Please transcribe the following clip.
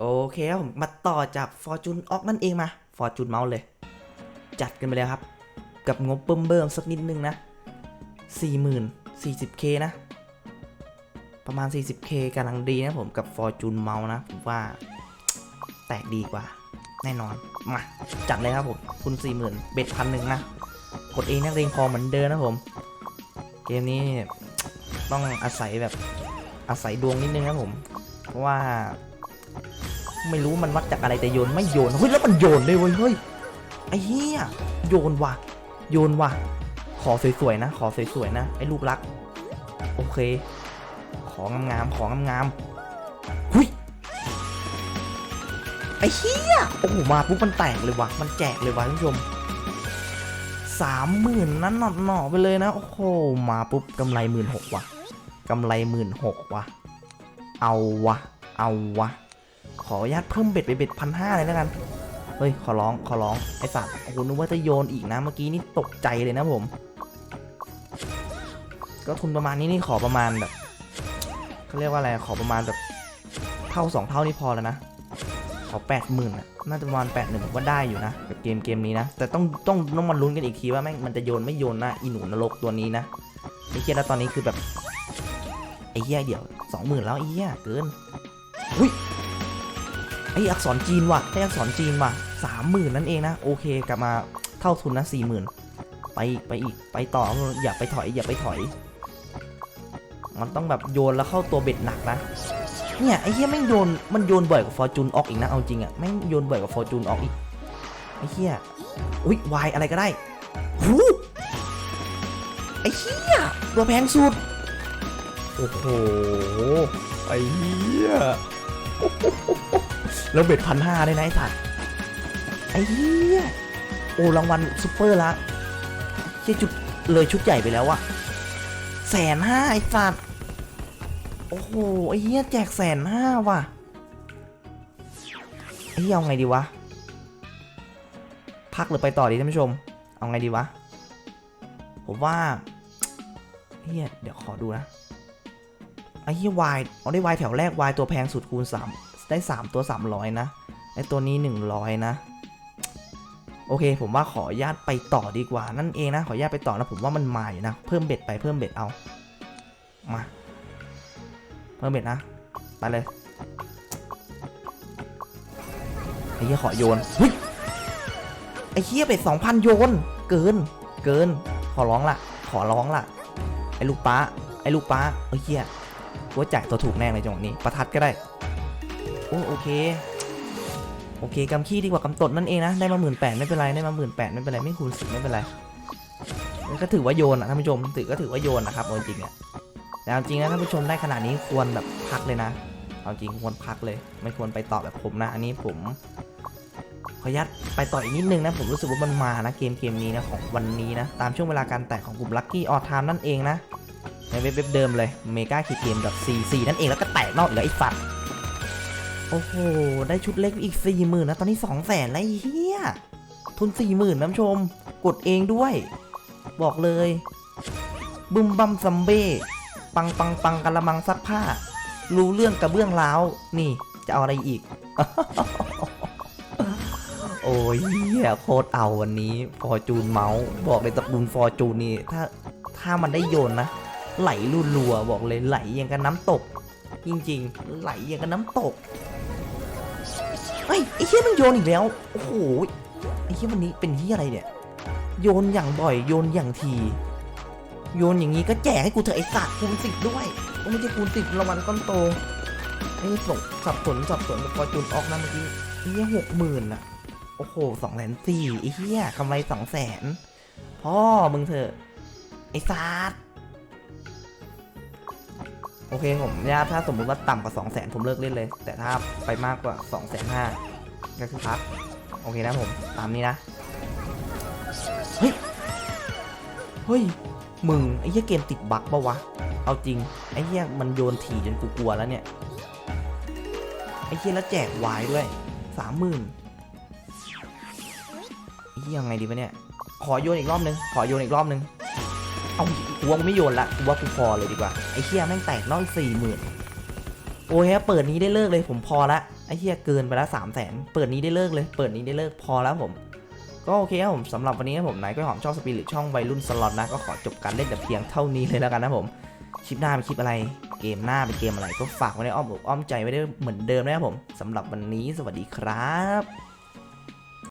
โอเคครับผมมาต่อจาก Fortune ออกนั่นเองมา Fortune Mouse เลย จัดกันไปเลยครับ กับงบเบิ่มเบิ่มๆสักนิดนึงนะ 40,000 40k นะ ประมาณ 40k กำลังดีนะผมกับ Fortune Mouse นะ ผมว่าแตกดีกว่า แน่นอน มา จัดเลยครับผมทุน40,000 เบ็ดพันหนึ่งนะ กดเองนักเลงพอเหมือนเดิมนะผม เกมนี้ต้องอาศัยแบบอาศัยดวงนิดนึงนะผม เพราะว่า ไม่รู้มันวัดจากอะไรแต่โยนไม่โยนเฮ้ยแล้วมันโยนเลยเว้ยเฮ้ยไอ้เหี้ยโยนว่ะ โยนว่ะ ขอสวยๆนะ ขอสวยๆนะไอ้ลูกรัก โอเค ของงามๆของงามๆหุยไอ้เหี้ยโอ้โหมาปุ๊บมันแตกเลยว่ะ มันแจกเลยว่ะท่านผู้ชมสามหมื่นนั้นหนอหนอๆไปเลยนะ โอ้โหมาปุ๊บกำไรหมื่นหกว่ะกำไรหมื่นหกว่ะ เอาวะ เอาวะ ขออนุญาตเพิ่มเบ็ดไปเบ็ดพันห้าเลยแล้วกัน เฮ้ย ขอร้อง ขอร้อง ไอสัตว์โอ้โหนึกว่าจะโยนอีกนะ เมื่อกี้นี่ตกใจเลยนะผม ก็ทุนประมาณนี้นี่ขอประมาณแบบเขาเรียกว่าอะไร ขอประมาณแบบเท่าสองเท่านี่พอแล้วนะ ขอแปดหมื่นอะน่าจะประมาณแปดหนึ่งผมว่าได้อยู่นะกับเกมเกมนี้นะ แต่ต้องต้องต้องมาลุ้นกันอีกทีว่าแม่งมันจะโยนไม่โยนนะอีหนูนรกตัวนี้นะไอ้เหี้ยแล้วตอนนี้คือแบบไอ้เหี้ยเดี๋ยวสองหมื่นแล้วไอ้เหี้ยเกินอุ้ย ออักษรจีนว่ะไออักษรจีนว่ะสามหมื่นนั่นเองนะ โอเคกลับมาเท่าทุนนะสี่หมื่นไปอีกไปอีกไปต่ออย่าไปถอย อย่าไปถอย มันต้องแบบโยนแล้วเข้าตัวเบ็ดหนักนะเนี่ยไอ้เหี้ยแม่งโยนมันโยนบ่อยกว่าฟอร์จูนออกอีกนะเอาจริงอะแม่งโยนบ่อยกว่าฟอร์จูนออกอีกไอ้เหี้ยอุ้ยวายอะไรก็ได้หูไอ้เหี้ยตัวแพงสุดโอ้โหไอ้เหี้ย แล้วเบ็ดพันห้าได้นะไอ้สัตว์ไอ้เหี้ยโอ้รางวัลซุปเปอร์ละเชี่ยจุดเลยชุดใหญ่ไปแล้วอะแสนห้าไอ้สัตว์โอ้โหไอ้เหี้ยแจกแสนห้าว่ะไอ้เหี้ยเอาไงดีวะพักหรือไปต่อดีท่านผู้ชม เอาไงดีวะ ผมว่าเฮียเดี๋ยวขอดูนะ ไอ้เฮียวายเอาได้วายแถวแรกวายตัวแพงสุดคูณ 3 ได้ 3 ตัว 300 นะ ไอ้ตัวนี้ 100 นะ โอเค ผมว่าขออนุญาตไปต่อดีกว่า นั่นเองนะ ขออนุญาตไปต่อนะ ผมว่ามันมาอยู่นะ เพิ่มเบ็ดไป เพิ่มเบ็ดเอา มา เพิ่มเบ็ดนะ ไปเลย ไอ้เหี้ยขอโยนเฮ้ยไอ้เหี้ยเบ็ดสองพันโยน เกิน เกิน ขอร้องละ ขอร้องละ ไอ้ลูกป้า ไอ้ลูกป้าไอ้เหี้ย ว่าจ่ายตัวถูกแน่ในจังหวะนี้ประทัดก็ได้โอ้โอเคโอเคกำขี้ดีกว่ากำตดนั่นเองนะได้มาหมื่นแปดไม่เป็นไรได้มาหมื่นแปดไม่เป็นไรไม่คูณสิบไม่เป็นไรก็ถือว่าโยนอะท่านผู้ชมถือก็ถือว่าโยนนะครับเอาจริงอะแต่จริงนะท่านผู้ชมได้ขนาดนี้ควรแบบพักเลยนะเอาจริงควรพักเลย ไม่ควรไปต่อแบบผมนะ อันนี้ผมขออนุญาตไปต่ออีกนิดนึงนะผมรู้สึกว่ามันมานะเกมเกมนี้นะของวันนี้นะตามช่วงเวลาการแตกของกลุ่ม Lucky All Time นั่นเองนะ ในเว็บเว็บเดิมเลย Mega k i Game .cc นั่นเองแล้วก็แตกนอกเหลือไอ้ฝัดโอ้โห ได้ชุดเล็กอีก4 0,000นนะ ตอนนี้2 0 0แสนแล้วไอ้เฮียทุน4 0,000น้ำชม กดเองด้วย บอกเลย บึมบัมซัมเบ้ปังปังปังกะละมังซักผ้า รู้เรื่องกระเบื้องล้าวนี่จะเอาอะไรอีก โอ้ยเหี้ยโคตรเอาวันนี้ฟอร์จูนเมาส์ บอกเลยตระกูลฟอร์จูนนี่ถ้าถ้ามันได้โยนนะ ไหลรัวๆบอกเลยไหลอย่างกับน้ำตก จริงๆ ไหลอย่างกับน้ำตกเฮ้ไอ้เหี้ยมันโยนอีกแล้วโอ้โหไอ้เหี้ยวันนี้เป็นเหี้ยอะไรเนี่ย โยนอย่างบ่อยโยนอย่างที โยนอย่างนี้ก็แจกให้กูเถอะไอ้สัตว์คูณสิบด้วยโอ้ไม่ใช่คูณสิบรางวัลก้อนโตไอ้ส่งสับสนสับสนกับฟอจูนออกนะเมื่อกี้ไอ้เหี้ยหกหมื่นอะโอ้โหสองแสนสี่ไอ้เหี้ยกำไรสองแสนพ่อมึงเถอะไอ้ซาด โอเคผมเนี่ยถ้าสมมุติว่าต่ำกว่าสองแสนผมเลิกเล่นเลย แต่ถ้าไปมากกว่าสองแสนห้าก็คือพัก โอเคนะผม ตามนี้นะ เฮ้ย เฮ้ย มึง ไอ้เหี้ยเกมติดบั๊กปะวะ เอาจริง ไอ้เหี้ยมันโยนถี่จนกูกลัวแล้วเนี่ย ไอ้เหี้ยแล้วแจกวายด้วยสามหมื่นเฮียยังไงดีวะเนี่ย ขอโยนอีกรอบนึง ขอโยนอีกรอบนึง เอากูว่ากูไม่โยนละกูว่ากูพอเลยดีกว่าไอ้เฮียแม่งแตกนอกสี่หมื่นโอ้ยเปิดนี้ได้เลิกเลยผมพอละไอ้เหี้ยเกินไปละสามแสนเปิดนี้ได้เลิกเลย เปิดนี้ได้เลิกพอแล้วผม ก็โอเคครับผมสำหรับวันนี้ครับผมนายก็หอมช่องสปีริตช่องวัยรุ่นสล็อตนะก็ขอจบการเล่นแต่เพียงเท่านี้เลยแล้วกันนะผมคลิปหน้าเป็นคลิปอะไร เกมหน้าเป็นเกมอะไรก็ฝากไว้ในอ้อมอกอ้อมใจไว้ได้เหมือนเดิมนะครับผมสำหรับวันนี้สวัสดีครับ